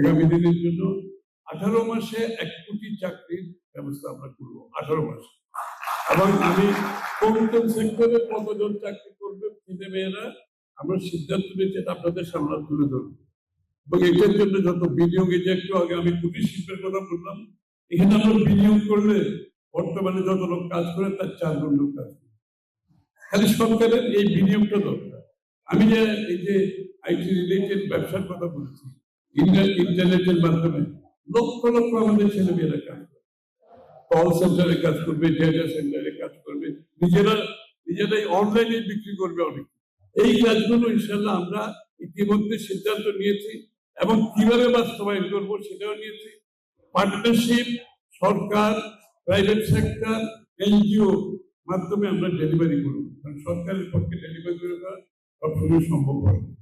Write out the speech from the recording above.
আগামী দিনের জন্য আঠারো মাসে এক কোটি চাকরির ব্যবস্থা আমরা করব, আঠারো মাসে। এবং আমি কোন কোন সেক্টরে কতজন চাকরি করবে ছেলে মেয়েরা, আমরা সিদ্ধান্ত নিয়েছি এটা আপনাদের সামনে তুলে ধরবো। এবং এটার জন্য যত বিনিয়োগ যে একটু আগে আমি কুটির শিল্পের কথা বললাম, এখানে আমরা বিনিয়োগ করলে বর্তমানে যত লোক কাজ করে তার চার গুণ লোক কাজ করে। খালি সরকারের এই বিনিয়োগটা দরকার। আমি যে এই যে আইটি রিলেটেড ব্যবসার কথা বলছি ইন্টারনেটের মাধ্যমে লক্ষ লক্ষ আমাদের ছেলে মেয়েরা কাজ করে। কল সেন্টারে কাজ করবে ডেটা সেন্টারে কাজ করবে। নিজেরা, নিজেরাই অনলাইনে বিক্রি করবে অনেক। এই কাজগুলো ইনশাল্লাহ আমরা ইতিমধ্যে সিদ্ধান্ত নিয়েছি এবং কীভাবে বাস্তবায়ন করব সেটাও নিয়েছি। পার্টনারশিপ সরকার প্রাইভেট সেক্টর এনজিও মাধ্যমে আমরা ডেলিভারি করব। কারণ সরকারের পক্ষে ডেলিভারি করা সবসময় সম্ভব হয়।